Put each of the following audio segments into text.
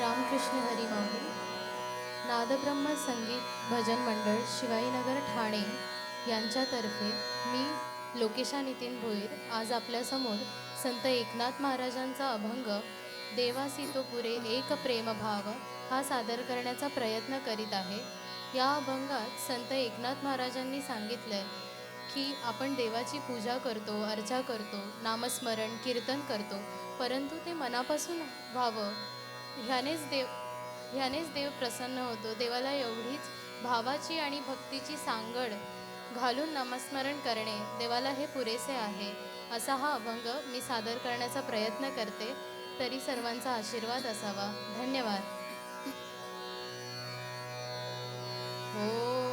रामकृष्ण हरी माहू नादब्रह्म संगीत भजन मंडळ शिवाईनगर ठाणे यांच्यातर्फे मी लोकेशा नितीन भोईर आज आपल्यासमोर संत एकनाथ महाराजांचा अभंग देवासी तो पुरे एक प्रेमभाव हा सादर करण्याचा प्रयत्न करीत आहे. या अभंगात संत एकनाथ महाराजांनी सांगितलं की आपण देवाची पूजा करतो अर्चा करतो नामस्मरण कीर्तन करतो परंतु ते मनापासून व्हावं. ह्यानेच देव ह्यानेच देव प्रसन्न होतो. देवाला एवढीच भावाची आणि भक्तीची सांगड घालून नामस्मरण करणे देवाला हे पुरेसे आहे. असा हा अभंग मी सादर करण्याचा प्रयत्न करते. तरी सर्वांचा आशीर्वाद असावा. धन्यवाद. हो.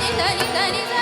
ni da ni da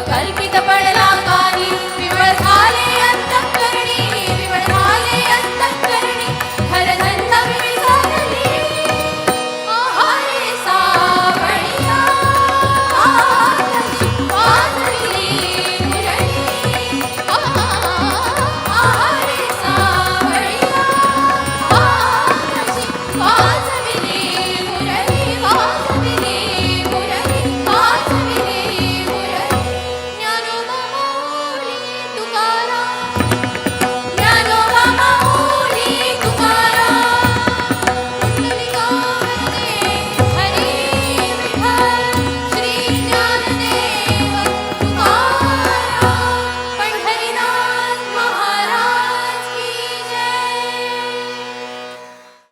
ಕಲ್ಪಿತ